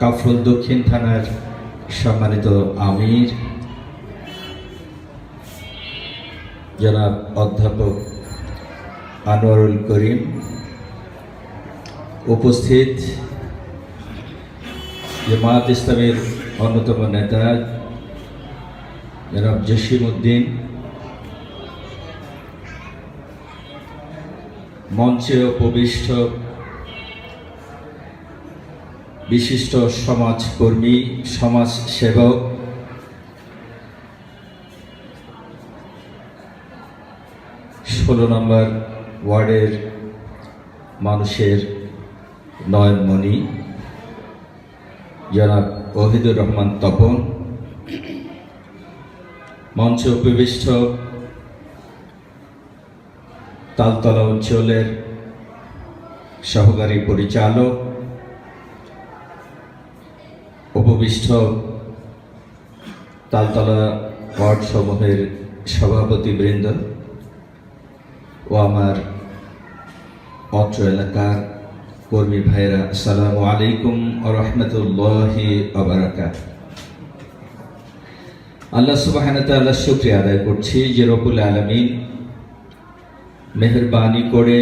কাফরুল দক্ষিণ থানার সম্মানিত আমির, জনাব অধ্যাপক আনোয়ারুল করিম উপস্থিত, জামাত ইসলামের অন্যতম নেতা জনাব জসিম উদ্দিন, মঞ্চে উপবিষ্ট বিশিষ্ট সমাজকর্মী সমাজ সেবক ষোলো নম্বর ওয়ার্ডের মানুষের নয়নমণি, জনাব ওহিদুর রহমান তপন, মঞ্চ উপবিষ্ট তালতলা অঞ্চলের সহকারী পরিচালক উপবিষ্ট তালতলা ওয়ার্ড সমূহের সভাপতিবৃন্দ ও আমার অত্র এলাকার কর্মী ভাইরা আসসালামু আলাইকুম রহমতুল্লাহি আল্লাহ সুবাহ আল্লাহ শুক্রিয়া আদায় করছি যে রবুল আলমিন মেহরবানি করে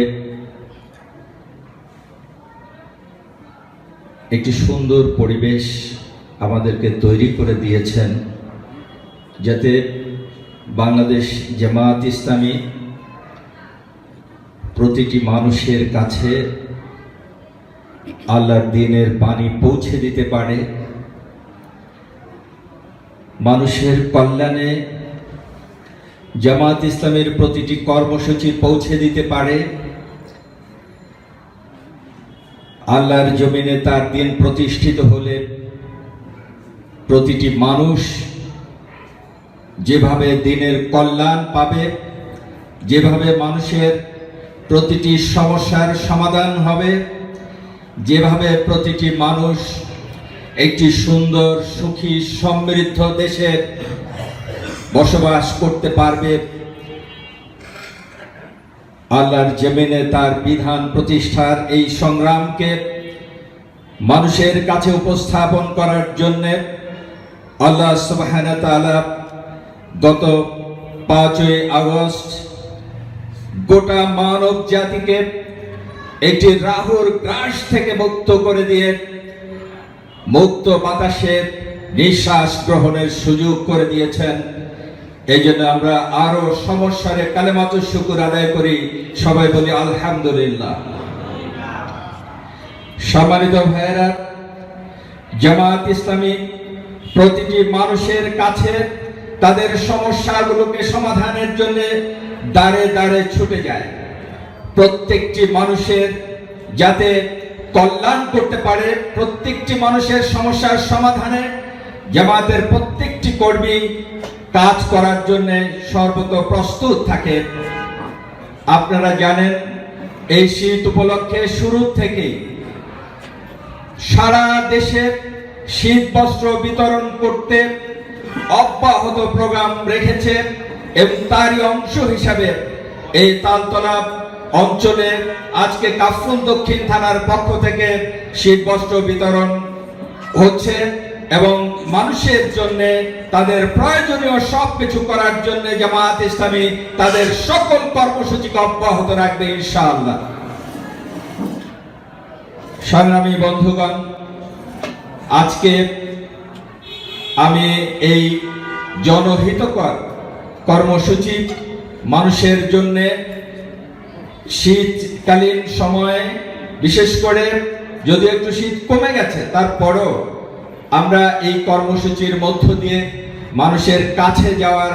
একটি সুন্দর পরিবেশ আমাদেরকে তৈরি করে দিয়েছেন যাতে বাংলাদেশ জামায়াত ইসলামী প্রতিটি মানুষের কাছে আল্লাহর দিনের বাণী পৌঁছে দিতে পারে। মানুষের কল্যাণে জামাত ইসলামের প্রতিটি কর্মসূচি পৌঁছে দিতে পারে। আল্লাহর জমিনে তার দিন প্রতিষ্ঠিত হলে প্রতিটি মানুষ যেভাবে দিনের কল্যাণ পাবে, যেভাবে মানুষের প্রতিটি সমস্যার সমাধান হবে, যেভাবে প্রতিটি মানুষ একটি সুন্দর, সুখী, সমৃদ্ধ দেশের বসবাস করতে পারবে, আল্লাহর জমিনে তার বিধান প্রতিষ্ঠার এই সংগ্রামকে মানুষের কাছে উপস্থাপন করার জন্য আল্লাহ সুবহানাহু ওয়া তাআলা গত পাঁচই আগস্ট গোটা মানব জাতিকে একটি রাহুর গ্রাস থেকে মুক্ত করে দিয়ে মুক্ত বাতাসের নিঃশ্বাস গ্রহণের সুযোগ করে দিয়েছেন। এই জন্য আমরা আরও সমস্যারে কালেমাত শুকুর আদায় করি। সবাই বলি আলহামদুলিল্লাহ। সম্মানিত ভাইয়েরা জামাত ইসলামী প্রতিটি মানুষের কাছে তাদের সমস্যাগুলোকে সমাধানের জন্য দাঁড়ে দাঁড়ে ছুটে যায়। প্রত্যেকটি মানুষের যাতে কল্যাণ করতে পারে, প্রত্যেকটি মানুষের সমস্যার সমাধানে জামাতের প্রত্যেকটি কর্মী কাজ করার জন্য সর্বত প্রস্তুত থাকে আপনারা জানেন, এই শীত উপলক্ষে শুরু থেকে সারা দেশে শীত বস্ত্র বিতরণ করতে অব্যাহত প্রোগ্রাম রেখেছে এবং তারই অংশ হিসাবে। এই তালতলা অঞ্চলে আজকে কাফরুল দক্ষিণ থানার পক্ষ থেকে শীত বস্ত্র বিতরণ হচ্ছে এবং মানুষের জন্য, তাদের প্রয়োজনীয় সব কিছু করার জন্য জামাত ইসলামী তাদের সকল কর্মসূচিকে অব্যাহত রাখবে ইনশাআল্লাহ। সংগ্রামী বন্ধুগণ আজকে আমি এই জনহিতকর কর্মসূচি মানুষের জন্য শীতকালীন সময়ে, বিশেষ করে যদি একটু শীত কমে গেছে, তারপরও আমরা এই কর্মসূচির মধ্য দিয়ে মানুষের কাছে যাওয়ার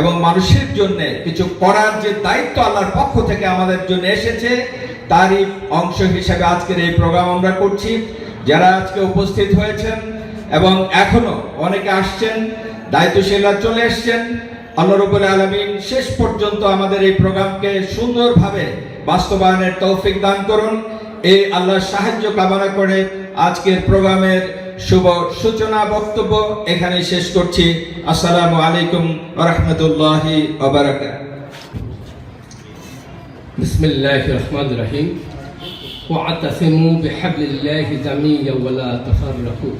এবং মানুষের জন্য কিছু করার যে দায়িত্ব আল্লাহর পক্ষ থেকে আমাদের জন্য এসেছে, তারই অংশ হিসেবে আজকের এই প্রোগ্রাম আমরা করছি। যারা আজকে উপস্থিত হয়েছেন এবং এখনও অনেকে আসছেন, দায়িত্বশীলরা চলে এসছেন আল্লাহ রবুল আলমিন শেষ পর্যন্ত আমাদের এই প্রোগ্রামকে সুন্দরভাবে বাস্তবায়নের তৌফিক দান করুন। এই আল্লাহর সাহায্য কামনা করে আজকের প্রোগ্রামের শুভ সূচনা বক্তব্য এখানে শেষ করছি। আসসালামু আলাইকুম রহমতুল্লাহি বিসমিল্লাহ রহমান রাহিম। ওয়াতাসিমু بحبل الله جميعا ولا تفرقوا.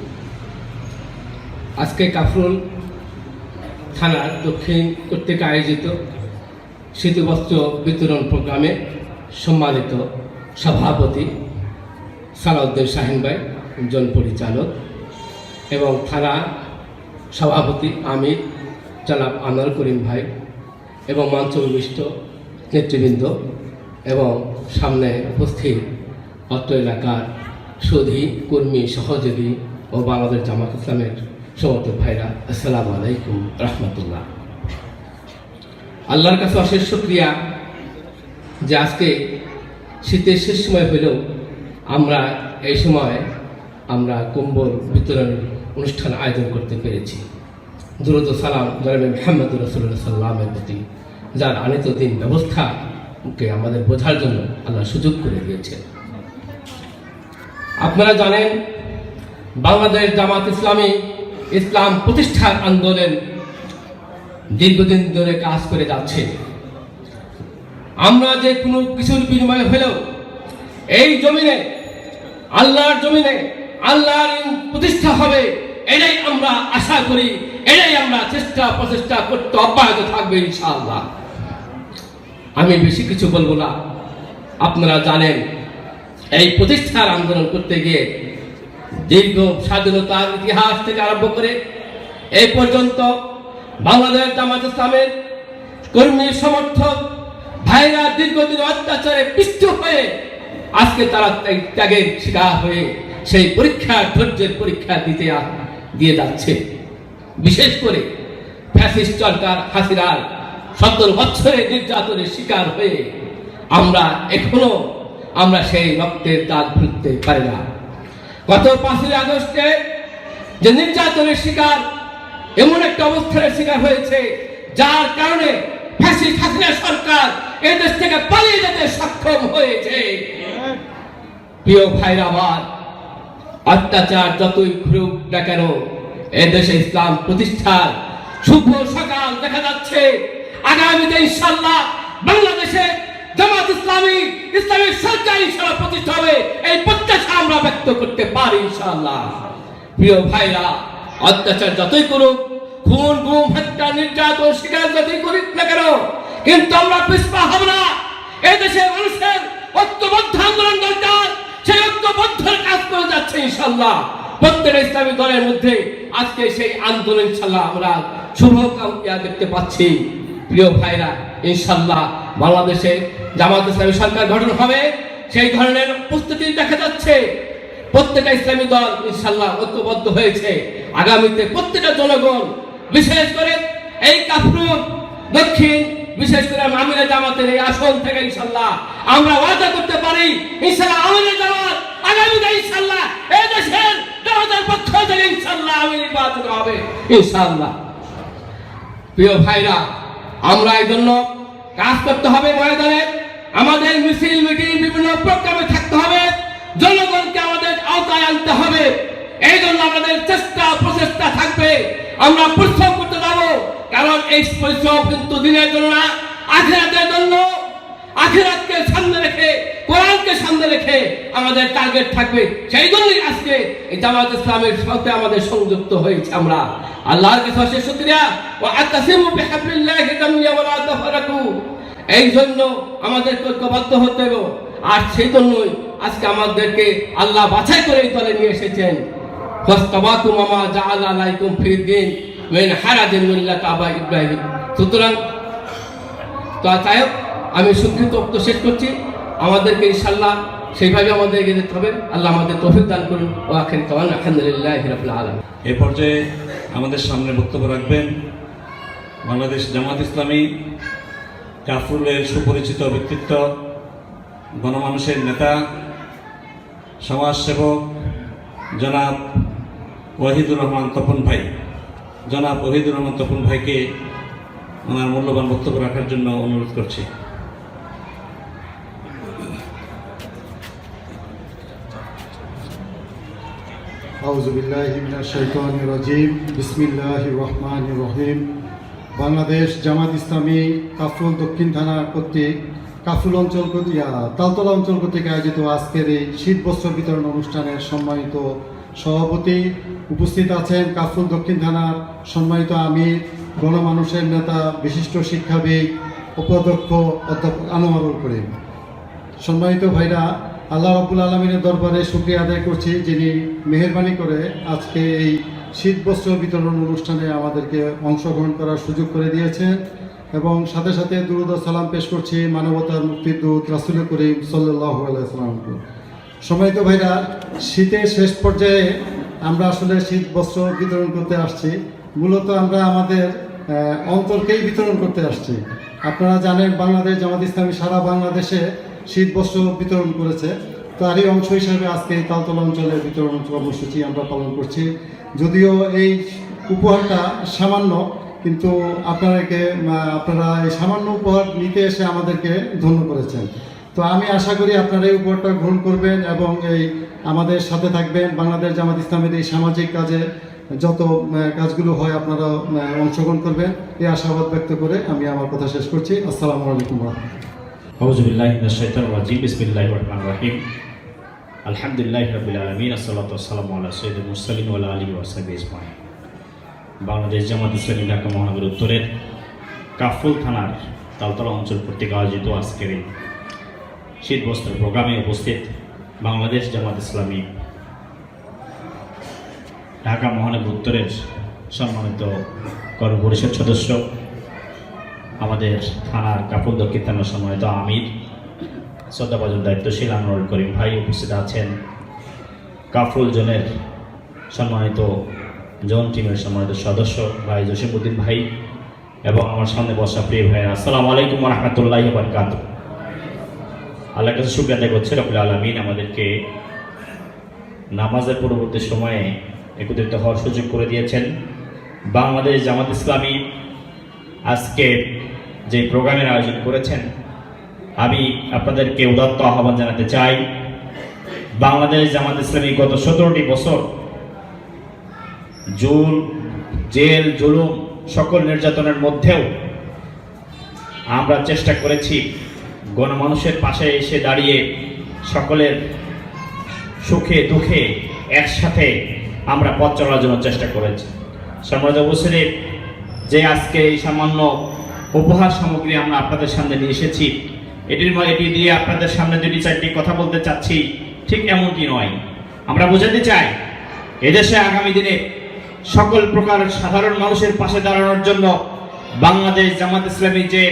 আজকে কাফরুল থানার দক্ষিণ কর্তৃক আয়োজিত শীতবস্ত্র বিতরণ প্রোগ্রামে সম্মানিত সভাপতি সালাউদ্দিন শাহিন ভাই জন পরিচালক, এবং থানা সভাপতি আমির জনাব আনোয়ার করিম ভাই এবং মঞ্চ নেতৃবৃন্দ এবং সামনে উপস্থিত অত্র এলাকার সুধী, কর্মী, সহযোগী ও বাংলাদেশ জামাত ইসলামের সমর্থক ভাইরা, আসসালামু আলাইকুম রহমতুল্লাহ। আল্লাহর কাছে অশেষ শুক্রিয়া যে আজকে শীতের শেষ সময় হলেও আমরা এই সময় আমরা কম্বল বিতরণের অনুষ্ঠান আয়োজন করতে পেরেছি। দুরুদ ও সালাম জনাবে মোহাম্মদ রসুল্লাহ সাল্লামের প্রতি, যার আনিত দিন ব্যবস্থাকে আমাদের বোঝার জন্য আল্লাহ সুযোগ করে দিয়েছেন। আপনারা জানেন, বাংলাদেশ জামাত ইসলামী ইসলাম প্রতিষ্ঠার আন্দোলন দীর্ঘদিন ধরে কাজ করে যাচ্ছে। আমরা যে কোনো কিছুর বিনিময়ে হলেও এই জমিনে, আল্লাহর জমিনে আল্লাহর প্রতিষ্ঠা হবে, এটাই আমরা আশা করি, এটাই আমরা চেষ্টা প্রচেষ্টা করতে অব্যাহত থাকবে ইনশাআল্লাহ। আমি বেশি কিছু বলব না। আপনারা জানেন এই প্রতিষ্ঠার আন্দোলন করতে গিয়ে দীর্ঘ স্বাধীনতার ইতিহাস থেকে আরম্ভ করে এই পর্যন্ত বাংলাদেশ জামাত ইসলামের কর্মী সমর্থক ভাইরা দীর্ঘদিন অত্যাচারে পিষ্ট হয়ে আজকে তারা ত্যাগ- ত্যাগের শিকার হয়ে সেই পরীক্ষা, ধৈর্যের পরীক্ষা দিতে দিয়ে যাচ্ছে। বিশেষ করে ফ্যাসিস্ট সরকার হাসিনার সত্তর বছরের নির্যাতনের শিকার হয়ে আমরা এখনও আমরা সেই রক্তের দাগ ভুলতে পারি না। গত পাঁচই আগস্টে যে নির্যাতনের শিকার, এমন একটা অবস্থানের শিকার হয়েছে, যার কারণে ফ্যাসিস্ট হাসিনা সরকার এই দেশ থেকে পালিয়ে যেতে সক্ষম হয়েছে। প্রিয় ভাইরা অত্যাচার যতই ঘুরুক না কেন, এদেশে ইসলাম প্রতিষ্ঠার শুভ সকাল দেখা যাচ্ছে। আগামীতে ইনশাল্লাহ বাংলাদেশে জামাত ইসলামী ইসলামিক সরকার ইনশাল্লাহ প্রতিষ্ঠা হবে। এই প্রত্যাশা আমরা ব্যক্ত করতে পারি ইনশাল্লাহ প্রিয় ভাইরা, অত্যাচার যতই করুক, খুন, গুম, হত্যা, নির্যাতন, শিকার যতই করুক না কেন, কিন্তু আমরা পিছপা হব না। এই দেশের মানুষের ঐক্যবদ্ধ আন্দোলন দরকার। সেই ঐক্যবদ্ধের কাজ করে যাচ্ছে ইনশাল্লাহ প্রত্যেক ইসলামী দলের মধ্যে আজকে সেই আন্দোলন ইনশাল্লাহ আমরা শুভ কামিয়া দেখতে পাচ্ছি। প্রিয় ভাইরা ইনশাল্লাহ বাংলাদেশে জামাত ইসলামী সরকার গঠন হবে, সেই ধরনের প্রস্তুতি দেখা যাচ্ছে। প্রত্যেকটা ইসলামী দল ইনশাল্লাহ ঐক্যবদ্ধ হয়েছে। আগামীতে প্রত্যেকটা জনগণ, বিশেষ করে এই কাফরুল দক্ষিণ, বিশেষ করে আমিরা জামাতের এই আসন থেকে ইনশাল্লাহ আমরা ওয়াদা করতে পারি ইনশাল্লাহ আমিরা জামাত আগামীতে ইনশাল্লাহ এই দেশের পক্ষ থেকে ইনশাল্লাহ আমি নির্বাচন হবে ইনশাল্লাহ প্রিয় ভাইরা, আমরা এই জন্য কাজ করতে হবে ময়দানে। আমাদের মিছিল, মিটিং বিভিন্ন প্রোগ্রামে থাকতে হবে। জনগণকে আমাদের আওতায় আনতে হবে। এই জন্য আমাদের চেষ্টা, প্রচেষ্টা থাকবে। আমরা পরিশ্রম করতে পারব। কারণ এই পরিশ্রম কিন্তু দিনের জন্য না, আখেরাতের জন্য। আখেরাতকে সামনে রেখে, কোরআনকে সামনে রেখে আমাদের টার্গেট থাকবে। সেই জন্যই আজকে এই জামাত ইসলামের সাথে আমাদের সংযুক্ত হয়েছে আমরা। আল্লাহর কাছে শুকরিয়া। ও আতাসিমু বিহাবলিল্লাহি জামিয়া ওয়া লা তাফারাকু। এই জন্য আমাদের ঐক্যবদ্ধ হতে হবে। আর সেই জন্যই আজকে আমাদেরকে আল্লাহ বাছাই করে দলে নিয়ে এসেছেন। আলাইকুম আমি সংক্ষিপ্ত শেষ করছি। আমাদেরকে ইনশাল্লাহ সেইভাবে আমাদের এগিয়ে যেতে হবে। আল্লাহ আমাদের তৌফিক দান করুন। ও আখের কামান আলহামদুলিল্লাহ রাব্বিল এ পর্যায়ে আমাদের সামনে বক্তব্য রাখবেন বাংলাদেশ জামাত ইসলামী কাফরুলের সুপরিচিত ব্যক্তিত্ব, গণমানুষের নেতা, সমাজসেবক, জনাব ওয়াহিদুর রহমান তপন ভাই। জনাব ওয়াহিদুর রহমান তপন ভাইকে ওনার মূল্যবান বক্তব্য রাখার জন্য অনুরোধ করছি। আউযু বিল্লাহি মিনাশ শাইতানির রাজিম। বিসমিল্লাহির রহমানির রহিম। বাংলাদেশ জামাত ইসলামী কাফরুল দক্ষিণ থানা কর্তৃক কাফুল অঞ্চল তালতলা অঞ্চল কর্তৃক আয়োজিত আজকের এই শীত বস্ত্র বিতরণ অনুষ্ঠানের সম্মানিত সভাপতি উপস্থিত আছেন কাফুল দক্ষিণ থানার সম্মানিত আমির, গণমানুষের নেতা, বিশিষ্ট শিক্ষাবিদ, উপাধ্যক্ষ অধ্যাপক আনোয়ারুল করিম। সম্মানিত ভাইরা, আল্লাহ রাবুল আলমিনের দরবারে শুক্রিয়া আদায় করছি যিনি মেহরবানি করে আজকে এই শীত বস্ত্র বিতরণ অনুষ্ঠানে আমাদেরকে অংশগ্রহণ করার সুযোগ করে দিয়েছেন এবং সাথে সাথে দুরুদ সালাম পেশ করছি মানবতার মুক্তির দূত রাসুল করিম সাল্লাহ আলাইসালামকে সম্মানিত ভাইরা, শীতের শেষ পর্যায়ে আমরা আসলে শীত বস্ত্র বিতরণ করতে আসছি। মূলত আমরা আমাদের অন্তরকেই বিতরণ করতে আসছি। আপনারা জানেন, বাংলাদেশ জামাত ইসলামী সারা বাংলাদেশে শীত বস্ত্র বিতরণ করেছে। তারই অংশ হিসাবে আজকে তালতলা অঞ্চলের বিতরণ কর্মসূচি আমরা পালন করছি। যদিও এই উপহারটা সামান্য, কিন্তু আপনাদেরকে আপনারা এই সামান্য উপহার নিতে এসে আমাদেরকে ধন্য করেছেন। তো আমি আশা করি আপনারা এই উপহারটা গ্রহণ করবেন এবং এই আমাদের সাথে থাকবেন। বাংলাদেশ জামাত ইসলামের এই সামাজিক কাজে যত কাজগুলো হয় আপনারা অংশগ্রহণ করবেন। এই আশাবাদ ব্যক্ত করে আমি আমার কথা শেষ করছি। আসসালামু আলাইকুম রহমতুল্লাহ। হাউজবিল্লাহ শৈতান রাজিম। বিসমিল্লাহ রহমান রহিম। আলহামদুলিল্লাহ রবিল আলমিন আসসালাম আল্লাহ সৈয়দ মুসালিম আল্লাহ আলী ওয়াসাবি ইসমাই বাংলাদেশ জামাত ইসলামী ঢাকা মহানগর উত্তরের কাফুল থানার তালতলা অঞ্চল কর্তৃক আয়োজিত আজকের এই শীত বস্ত্র প্রোগ্রামে উপস্থিত বাংলাদেশ জামাত ইসলামী ঢাকা মহানগর উত্তরের সম্মানিত কর্মপরিষদ সদস্য, আমাদের থানার কাপড় দক্ষিণ থানার সম্মানিত আমির শ্রদ্ধাভাজন দায়িত্বশীল আনোয়ার করিম ভাই উপস্থিত আছেন। কাফরুল জোনের সম্মানিত জোন টিমের সম্মানিত সদস্য ভাই জসিমুদ্দিন ভাই এবং আমার সামনে বসা প্রিয় ভাই আসসালামু আলাইকুম রহমতুল্লাহ বরকাত আল্লাহ কাছে শুক্রিয়া আদায় করছে রকুল আলমিন আমাদেরকে নামাজের পরবর্তী সময়ে একত্রিত হওয়ার সুযোগ করে দিয়েছেন। বাংলাদেশ জামাত ইসলামী আজকে যে প্রোগ্রামের আয়োজন করেছেন আমি আপনাদেরকে উদাত্ত আহ্বান জানাতে চাই, বাংলাদেশ জামাত ইসলামী গত সতেরোটি বছর জুল, জেল, জুলুম সকল নির্যাতনের মধ্যেও আমরা চেষ্টা করেছি গণমানুষের পাশে এসে দাঁড়িয়ে সকলের সুখে, দুঃখে একসাথে আমরা পথ চলার জন্য চেষ্টা করেছি। সম্রাজ অবসরে যে আজকে এই সামান্য উপহার সামগ্রী আমরা আপনাদের সামনে নিয়ে এসেছি এটির এটি দিয়ে আপনাদের সামনে দুটি চারটি কথা বলতে চাচ্ছি, ঠিক এমনটি নয়। আমরা বোঝাতে চাই, এদেশে আগামী দিনে সকল প্রকার সাধারণ মানুষের পাশে দাঁড়ানোর জন্য বাংলাদেশ জামাত ইসলামী যে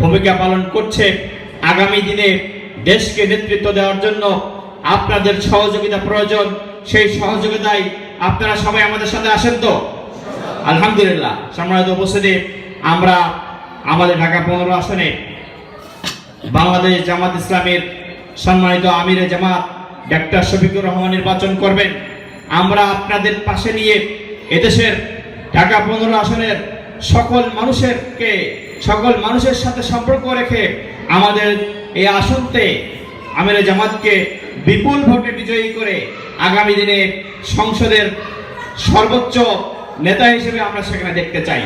ভূমিকা পালন করছে, আগামী দিনে দেশকে নেতৃত্ব দেওয়ার জন্য আপনাদের সহযোগিতা প্রয়োজন। সেই সহযোগিতায় আপনারা সবাই আমাদের সাথে আসেন তো? আলহামদুলিল্লাহ, সম্মানিত উপস্থিতি, আমরা আমাদের ঢাকা পনেরো আসনে বাংলাদেশ জামাত ইসলামের সম্মানিত আমিরে জামাত ডাক্তার শফিকুর রহমান নির্বাচন করবেন। আমরা আপনাদের পাশে নিয়ে এদেশের ঢাকা পনেরো আসনের সকল মানুষেরকে, সকল মানুষের সাথে সম্পর্ক রেখে আমাদের এই আসনতে আমিরে জামাতকে বিপুল ভোটে বিজয়ী করে আগামী দিনে সংসদের সর্বোচ্চ নেতা হিসেবে আমরা সেখানে দেখতে চাই।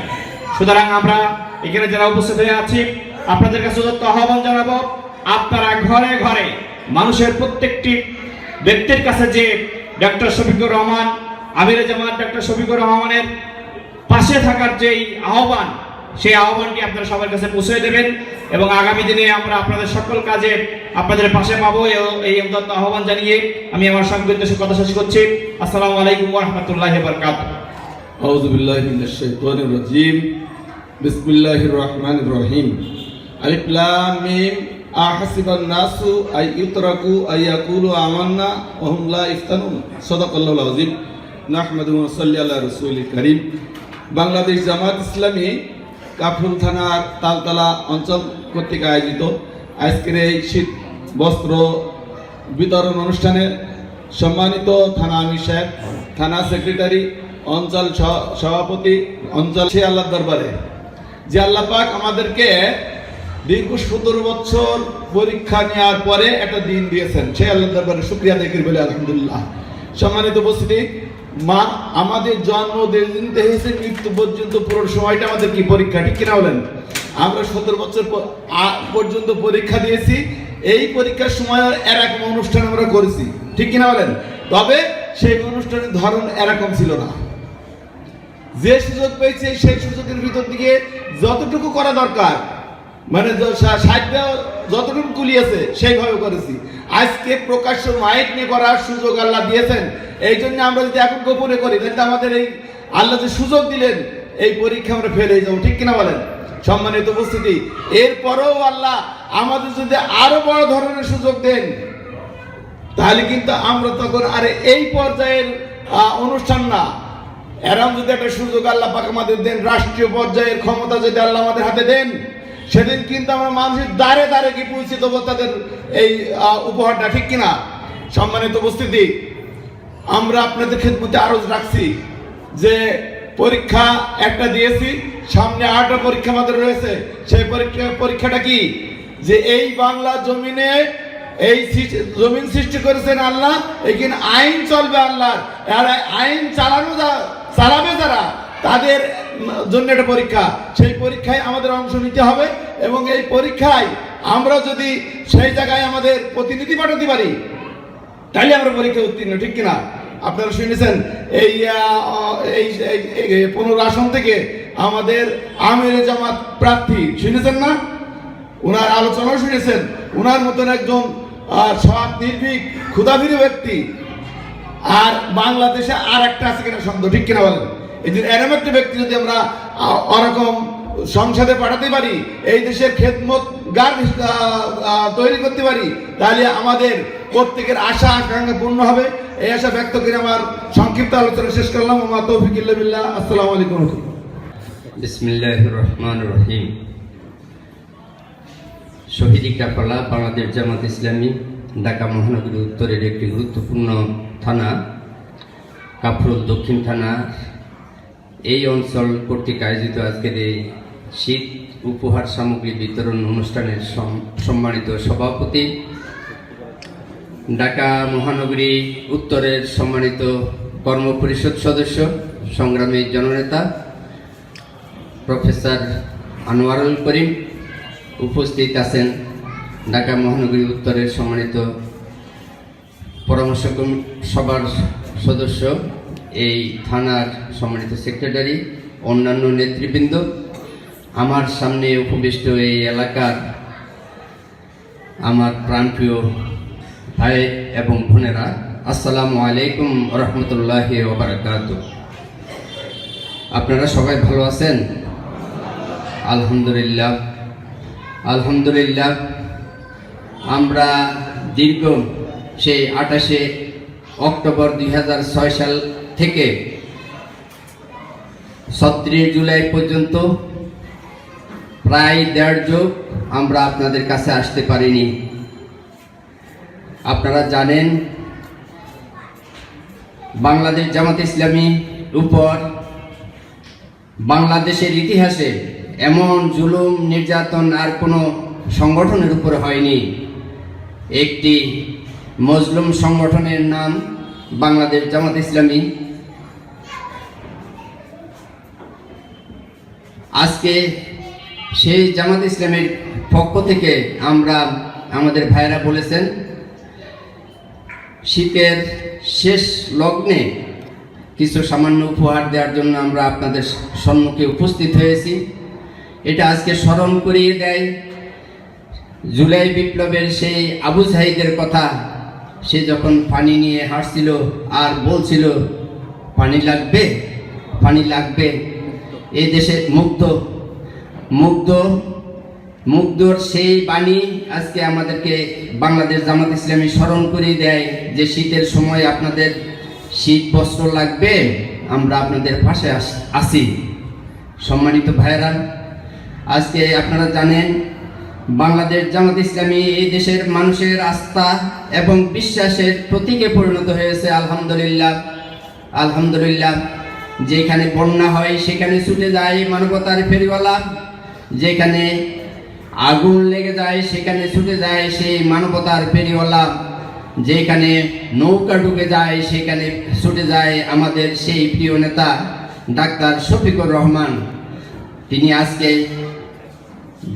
সুতরাং আমরা এখানে যারা উপস্থিত হয়ে আছি আপনাদের কাছে যত আহ্বান জানাব, আপনারা ঘরে ঘরে মানুষের প্রত্যেকটি ব্যক্তির কাছে যে ডক্টর শফিকুর রহমান, আমির জামান ডক্টর শফিকুর রহমানের পাশে থাকার যেই আহ্বান, সেই আহ্বানটি আপনারা সবার কাছে পৌঁছে দেবেন এবং আগামী দিনে আমরা আপনাদের সকল কাজে আপনাদের পাশে পাবো এই অত্যন্ত আহ্বান জানিয়ে আমি আমার সংক্ষিপ্ত কথা শেষ করছি। আসসালামু আলাইকুম রহমতুল্লাহ বরকাত আউজুবিল্লাহ রাজিম। বিসমিল্লাহির রহমান রহিম। আলিফ লাম মিম আহাসিবান নাসু, আই ইউতরাকু আই ইয়াকুলু আমান্না, ওয়া হুম লা ইফতানুন। সাদাকাল্লাহু আযীম। নাহমাদু ওয়া সাল্লি আলা রাসূলিল কারীম। বাংলাদেশ জামাত ইসলামী কাফরুল থানার তালতলা অঞ্চল কর্তৃক আয়োজিত আজকের এই শীত বস্ত্র বিতরণ অনুষ্ঠানে সম্মানিত থানা আমির সাহেব, থানা সেক্রেটারি, অঞ্চল সভাপতি, অঞ্চল সে আল্লাহ দরবারে। যে আল্লাহ পাক আমাদেরকে দীর্ঘ সতেরো বছর পরীক্ষা নেওয়ার পরে একটা দিন দিয়েছেন। সে আল্লাহ দরবারে শুক্রিয়া দেখি বলে আলহামদুলিল্লাহ। সম্মানিত উপস্থিতি, মা, আমাদের জন্ম দিন থেকে মৃত্যু পর্যন্ত পুরো সময়টা আমাদের কি পরীক্ষা, ঠিক কিনা বলেন? আমরা সতেরো বছর পর্যন্ত পরীক্ষা দিয়েছি, এই পরীক্ষার সময় এরকম অনুষ্ঠান আমরা করেছি, ঠিক কিনা বলেন? তবে সেই অনুষ্ঠানের ধরন এরকম ছিল না। যে সুযোগ পেয়েছে সেই সুযোগের ভিতর দিকে যতটুকু করা দরকার মানে সাহিত্য যতটুকু কুলিয়েছে সেইভাবে করেছি। আজকে প্রকাশ্য মাইক নিয়ে করার সুযোগ আল্লাহ দিয়েছেন। এই জন্য আমরা যদি এখন গোপনে করি, তাহলে আমাদের এই আল্লাহ যে সুযোগ দিলেন, এই পরীক্ষা আমরা ফেলে যাব। ঠিক কিনা বলেন? সম্মানিত উপস্থিতি। এরপরেও আল্লাহ আমাদের যদি আরও বড় ধরনের সুযোগ দেন, তাহলে কিন্তু আমরা তখন আরে এই পর্যায়ের অনুষ্ঠান না। এরম যদি একটা সুযোগ আল্লাহ পাক আমাদের দেন, রাষ্ট্রীয় পর্যায়ের ক্ষমতা যদি আল্লাহ আমাদের হাতে দেন সেদিন কিন্তু আমরা মানুষের দ্বারে দ্বারে কি পৌঁছে দেবো তাদের এই উপহারটা, ঠিক কিনা? সম্মানিত উপস্থিতি, আমরা আপনাদের ক্ষেত্রে আরও রাখছি যে পরীক্ষা একটা দিয়েছি, সামনে আটটা পরীক্ষা আমাদের রয়েছে। সেই পরীক্ষা, পরীক্ষাটা কি? যে এই বাংলা জমিনে এই জমিন সৃষ্টি করেছেন আল্লাহ, এখানে আইন চলবে আল্লাহ আইন চালানো চালাবে যারা, তাদের জন্য একটা পরীক্ষা। সেই পরীক্ষায় আমাদের অংশ নিতে হবে এবং এই পরীক্ষায় আমরা যদি সেই জায়গায় আমাদের প্রতিনিধি পাঠাতে পারি তাহলে আমরা পরীক্ষা উত্তীর্ণ, ঠিক কিনা? আপনারা শুনেছেন এই এই পনেরো আসন থেকে আমাদের আমির জামাত প্রার্থী শুনেছেন না? ওনার আলোচনাও শুনেছেন ওনার মতন একজন সৎ, নির্ভীক ক্ষুদাভীর ব্যক্তি। আর বাংলাদেশে আর একটা আছে কিনা সন্দেহ, ঠিক কিনা বলেন? এই যে এরম একটা ব্যক্তি যদি আমরা ওরকম সংসদে পাঠাতে পারি, এই দেশের খেদমত গান তৈরি করতে পারি, তাহলে আমাদের প্রত্যেকের আশা, আকাঙ্ক্ষা পূর্ণ হবে। এই আশা ব্যক্ত করে আমার সংক্ষিপ্ত আলোচনা শেষ করলাম। আমার তৌফিক ইল্লা বিল্লাহ। আসসালামু আলাইকুম বিসমিল্লাহ রহমান রহিম। শহীদি কাফালা বাংলাদেশ জামাত ইসলামী, ঢাকা মহানগরী উত্তরের একটি গুরুত্বপূর্ণ থানা, কাফরুল দক্ষিণ থানা এই অঞ্চল কর্তৃক আয়োজিত আজকের এই শীত উপহার সামগ্রী বিতরণ অনুষ্ঠানের সম- সম্মানিত সভাপতি, ঢাকা মহানগরী উত্তরের সম্মানিত কর্মপরিষদ সদস্য, সংগ্রামী জননেতা, প্রফেসর আনোয়ারুল করিম উপস্থিত আছেন ঢাকা মহানগরী উত্তরের সম্মানিত পরামর্শ সভার সদস্য এই থানার সম্মানিত সেক্রেটারি অন্যান্য নেতৃবৃন্দ, আমার সামনে উপবিষ্ট এই এলাকার আমার প্রাণপ্রিয় ভাই এবং বোনেরা, আসসালামু আলাইকুম রহমতুল্লাহ ওবরাকাত আপনারা সবাই ভালো আছেন? আলহামদুলিল্লাহ। আলহামদুলিল্লাহ। আমরা দীর্ঘ সেই আঠাশে অক্টোবর দুই হাজার ছয় সাল থেকে ছত্রিশ জুলাই পর্যন্ত প্রায় দেড় যুগ আমরা আপনাদের কাছে আসতে পারিনি। আপনারা জানেন, বাংলাদেশ জামাত ইসলামী উপর বাংলাদেশের ইতিহাসে এমন জুলুম, নির্যাতন আর কোনো সংগঠনের উপর হয়নি। একটি মজলুম সংগঠনের নাম বাংলাদেশ জামাত ইসলামী। আজকে সেই জামাত ইসলামের পক্ষ থেকে আমরা আমাদের ভাইয়েরা বলেছেন, শীতের শেষ লগ্নে কিছু সামান্য উপহার দেওয়ার জন্য আমরা আপনাদের সম্মুখে উপস্থিত হয়েছি। এটা আজকে স্মরণ করিয়ে দেয়। জুলাই বিপ্লবের সেই আবু সাহিদের কথা সে যখন পানি নিয়ে হাঁটছিল আর বলছিল, পানি লাগবে? পানি লাগবে। এই দেশে মুগ্ধ মুগ্ধ মুগ্ধর সেই বাণী আজকে আমাদেরকে বাংলাদেশ জামাত ইসলামী স্মরণ করিয়ে দেয় যে শীতের সময় আপনাদের শীত বস্ত্র লাগবে, আমরা আপনাদের পাশে আস- সম্মানিত ভাইয়েরা, আজকে আপনারা জানেন বাংলাদেশ জামাত ইসলামী এই দেশের মানুষের আস্থা এবং বিশ্বাসের প্রতীকে পরিণত হয়েছে, আলহামদুলিল্লাহ। আলহামদুলিল্লাহ, যেখানে বন্যা হয় সেখানে ছুটে যায় মানবতার ফেরিওয়ালা, যেখানে আগুন লেগে যায় সেখানে ছুটে যায় সেই মানবতার ফেরিওয়ালা, যেখানে নৌকা ডুবে যায় সেখানে ছুটে যায় আমাদের সেই প্রিয় নেতা ডাক্তার শফিকুর রহমান। তিনি আজকে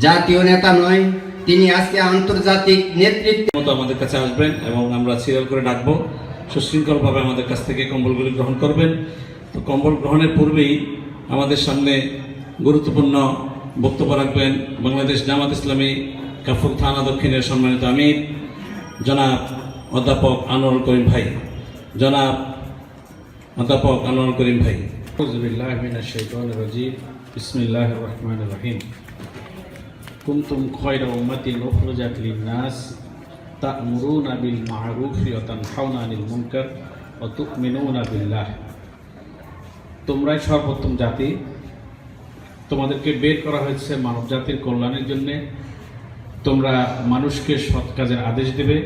জাতীয় নেতা নয় তিনি আজকে আন্তর্জাতিক নেতৃত্বের মতো আমাদের কাছে আসবেন এবং আমরা সিরিয়াল করে ডাকবো। সুশৃঙ্খলভাবে আমাদের কাছ থেকে কম্বলগুলি গ্রহণ করবেন। তো কম্বল গ্রহণের পূর্বেই আমাদের সামনে গুরুত্বপূর্ণ বক্তব্য রাখবেন বাংলাদেশ জামাত ইসলামী কাফুর থানা দক্ষিণের সম্মানিত আমির জনাব অধ্যাপক আনোয়ার করিম ভাই। জনাব অধ্যাপক আনোয়ার করিম ভাই। রহমান রহিম। কুমতুম খয়রা উম্মাতিন মুখরুজাত লিন-নাস তা'মুরুনা বিল মা'রুফি ওয়া তানহাউনা আনিল মুনকার ওয়া তু'মিনুনা বিল্লাহ। তোমরাই সর্বোত্তম জাতি। তোমাদেরকে বের করা হয়েছে মানব জাতির কল্যাণের জন্যে। তোমরা মানুষকে সৎ কাজের আদেশ দেবে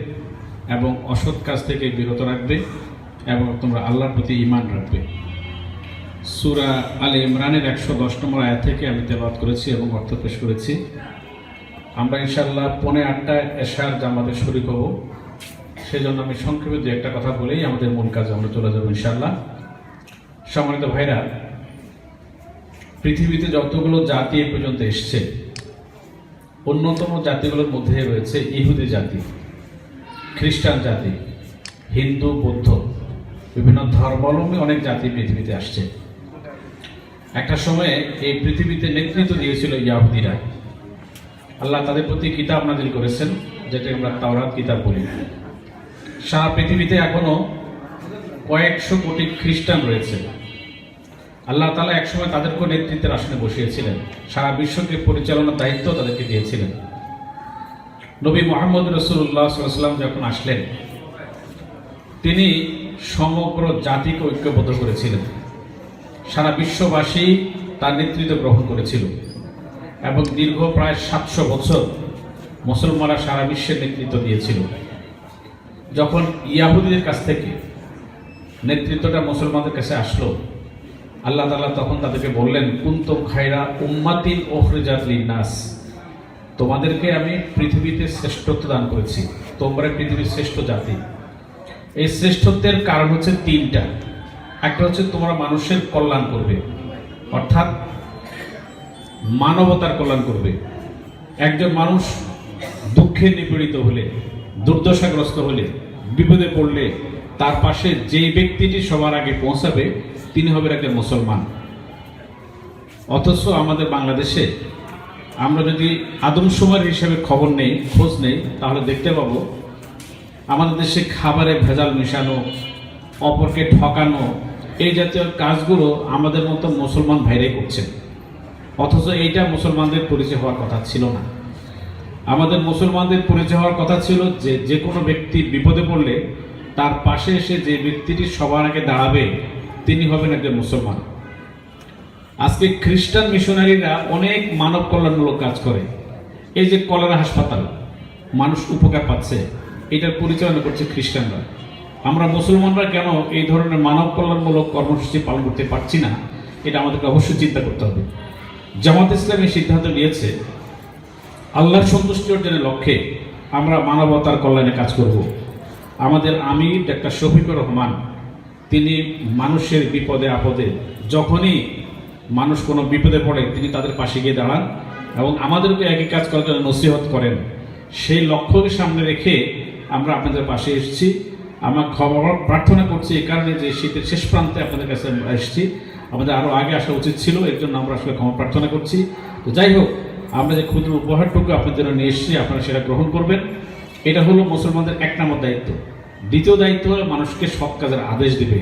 এবং অসৎ কাজ থেকে বিরত রাখবে এবং তোমরা আল্লাহর প্রতি ইমান রাখবে। সুরা আলে ইমরানের একশো দশ নম্বর আয়া থেকে আমি তেলাওয়াত করেছি এবং অর্থ পেশ করেছি। আমরা ইনশাল্লাহ পনে আটটায় এশার জামাতে শরিক হব সেজন্য আমি সংক্ষেপে দু একটা কথা বলেই আমাদের মূল কাজে আমরা চলে যাব ইনশাল্লাহ সম্মানিত ভাইরা, পৃথিবীতে যতগুলো জাতি এ পর্যন্ত এসছে, অন্যতম জাতিগুলোর মধ্যে রয়েছে ইহুদি জাতি, খ্রিস্টান জাতি, হিন্দু, বৌদ্ধ, বিভিন্ন ধর্মাবলম্বী অনেক জাতি পৃথিবীতে আসছে। একটা সময়ে এই পৃথিবীতে নেতৃত্ব দিয়েছিল ইয়াহুদিরা। আল্লাহ তাদের প্রতি কিতাব নাজিল করেছেন, যেটা আমরা তাওরাত কিতাব বলি। সারা পৃথিবীতে এখনও কয়েকশো কোটি খ্রিস্টান রয়েছে। আল্লাহ তালা একসময় তাদেরকেও নেতৃত্বের আসনে বসিয়েছিলেন। সারা বিশ্বকে পরিচালনার দায়িত্ব তাদেরকে দিয়েছিলেন। নবী মোহাম্মদ রসুল্লাহ সাল্লাম যখন আসলেন, তিনি সমগ্র জাতিকে ঐক্যবদ্ধ করেছিলেন। সারা বিশ্ববাসী তার নেতৃত্ব গ্রহণ করেছিল। এবং দীর্ঘ প্রায় সাতশো বছর মুসলমানরা সারা বিশ্বের নেতৃত্ব দিয়েছিল। যখন ইয়াহুদিদের কাছ থেকে নেতৃত্বটা মুসলমানদের কাছে আসলো, আল্লাহ তালা তখন তাদেরকে বললেন, কুন্তম খাইরা উম্মাতিন ওখরিজাত নাস তোমাদেরকে আমি পৃথিবীতে শ্রেষ্ঠত্ব দান করেছি। তোমরা পৃথিবীর শ্রেষ্ঠ জাতি। এই শ্রেষ্ঠত্বের কারণ হচ্ছে তিনটা। একটা হচ্ছে তোমরা মানুষের কল্যাণ করবে। অর্থাৎ মানবতার কল্যাণ করবে। একজন মানুষ দুঃখে নিপীড়িত হলে, দুর্দশাগ্রস্ত হলে, বিপদে পড়লে, তার পাশে যে ব্যক্তিটি সবার আগে পৌঁছাবে, তিনি হবেন একজন মুসলমান। অথচ আমাদের বাংলাদেশে আমরা যদি আদমশুমারি হিসেবে খবর নেই, খোঁজ নেই, তাহলে দেখতে পাবো আমাদের দেশে খাবারে ভেজাল মেশানো, অপরকে ঠকানো, এই জাতীয় কাজগুলো আমাদের মতো মুসলমান ভাইরাই করছেন। অথচ এইটা মুসলমানদের পরিচয় হওয়ার কথা ছিল না। আমাদের মুসলমানদের পরিচয় হওয়ার কথা ছিল যে যে কোনো ব্যক্তি বিপদে পড়লে তার পাশে এসে যে ব্যক্তিটি সবার আগে দাঁড়াবে, তিনি হবেন একজন মুসলমান। আজকে খ্রিস্টান মিশনারিরা অনেক মানব কল্যাণমূলক কাজ করে। এই যে কলেরা হাসপাতাল, মানুষ উপকার পাচ্ছে, এটার পরিচালনা করছে খ্রিস্টানরা। আমরা মুসলমানরা কেন এই ধরনের মানব কল্যাণমূলক কর্মসূচি পালন করতে পারছি না, এটা আমাদেরকে অবশ্যই চিন্তা করতে হবে। জামাত ইসলামী সিদ্ধান্ত নিয়েছে, আল্লাহর সন্তুষ্টি অর্জনের লক্ষ্যে আমরা মানবতার কল্যাণে কাজ করব। আমাদের আমির ডাক্তার শফিকুর রহমান, তিনি মানুষের বিপদে আপদে, যখনই মানুষ কোনো বিপদে পড়ে, তিনি তাদের পাশে গিয়ে দাঁড়ান এবং আমাদেরকে একই কাজ করার জন্য নসিহত করেন। সেই লক্ষ্যকে সামনে রেখে আমরা আপনাদের পাশে এসেছি। আমরা খবর প্রার্থনা করছি এই কারণে যে শীতের শেষ প্রান্তে আপনাদের কাছে আমরা এসেছি। আমাদের আরও আগে আসা উচিত ছিল, এর জন্য আমরা আসলে ক্ষমা প্রার্থনা করছি। তো যাই হোক, আমরা যে ক্ষুদ্র উপহারটুকু আপনাদের জন্য নিয়ে এসেছি, আপনারা সেটা গ্রহণ করবেন। এটা হলো মুসলমানদের এক নম্বর দায়িত্ব। দ্বিতীয় দায়িত্ব হলো মানুষকে সৎ কাজের আদেশ দেবে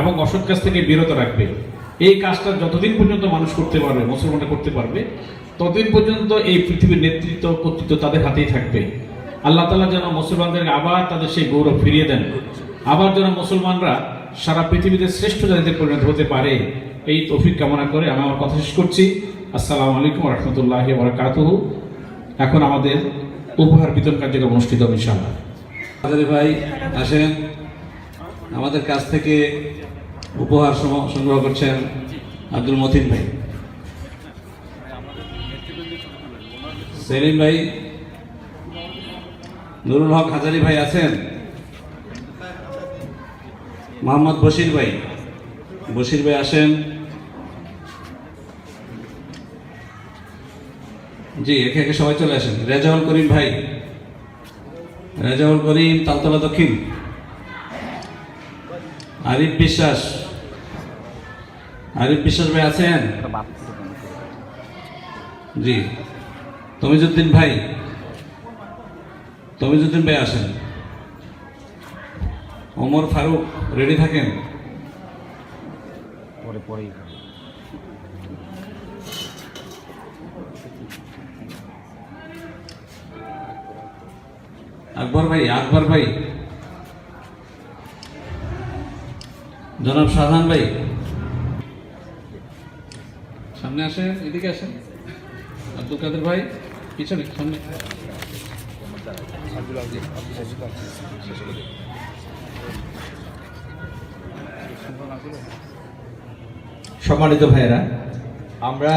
এবং অসৎ কাজ থেকে বিরত রাখবে। এই কাজটা যতদিন পর্যন্ত মানুষ করতে পারবে, মুসলমানরা করতে পারবে, ততদিন পর্যন্ত এই পৃথিবীর নেতৃত্ব, কর্তৃত্ব তাদের হাতেই থাকবে। আল্লাহ তালা যেন মুসলমানদেরকে আবার তাদের সেই গৌরব ফিরিয়ে দেন। আবার যেন মুসলমানরা সারা পৃথিবীতে শ্রেষ্ঠ জাতিতে পরিণত হতে পারে এই তৌফিক কামনা করে আমি আমার কথা শেষ করছি। আসসালামু আলাইকুম রহমতুল্লাহ বরকাতহু। এখন আমাদের উপহার বিতরণ কার্যক্রম অনুষ্ঠিত হবে ইনশাআল্লাহ। ভাই, আসেন। আমাদের কাছ থেকে উপহার সংগ্রহ করছেন আব্দুল মতিন ভাই। সেলিম ভাই, নুরুল হক হাজারি ভাই আছেন? মোহাম্মদ বশির ভাই। বশির ভাই আসেন। জি, একে একে সবাই চলে আসেন। রেজাউল করিম ভাই। রেজাউল করিম, তালতলা দক্ষিণ। আরিফ বিশ্বাস। আরিফ বিশ্বাস ভাই আছেন? জি। তমিজুদ্দিন ভাই। তমিজুদ্দিন ভাই আসেন। ওমর ফারুক রেডি থাকেন? পরে পরেই আকবর ভাই আকবর ভাই। জনাব শাহজাহান ভাই। সামনে আসেন এদিকে আসেন। আব্দুল কাদের ভাই পিছনে সামনে। সম্মানিত ভাইয়েরা, আমরা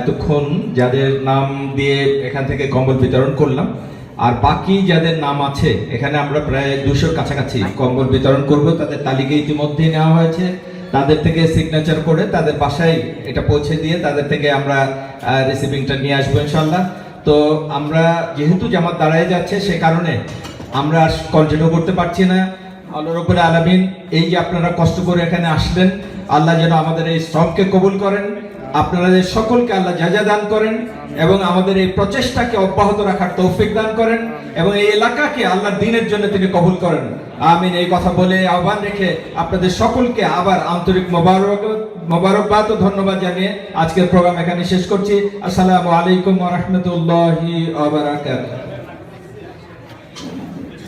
এতক্ষণ যাদের নাম দিয়ে এখান থেকে কম্বল বিতরণ করলাম, আর বাকি যাদের নাম আছে, এখানে আমরা প্রায় দুশোর কাছাকাছি কম্বল বিতরণ করব। তাদের তালিকা ইতিমধ্যেই নেওয়া হয়েছে। তাদের থেকে সিগনেচার করে তাদের বাসায় এটা পৌঁছে দিয়ে তাদের থেকে আমরা রিসিভিংটা নিয়ে আসব ইনশাল্লাহ তো আমরা যেহেতু জামাত দাঁড়ায় যাচ্ছে, সে কারণে আমরা কন্টিনিউ করতে পারছি না। আল্লাহ আলমিন, এই যে আপনারা কষ্ট করে এখানে আসলেন, আল্লাহ যেন আমাদের এই শ্রমকে কবুল করেন আপনাদের সকলকে আল্লাহ যাজা দান করেন, এবং আমাদের এই প্রচেষ্টাকে অব্যাহত রাখার তৌফিক দান করেন, এবং এই এলাকাকে আল্লাহর দিনের জন্য তিনি কবুল করেন। আমিন, এই কথা বলে আহ্বান রেখে আপনাদের সকলকে আবার আন্তরিক মোবারক, মোবারকবাদ ও ধন্যবাদ জানিয়ে আজকের প্রোগ্রাম এখানে শেষ করছি। আসসালামু আলাইকুম রহমতুল্লাহি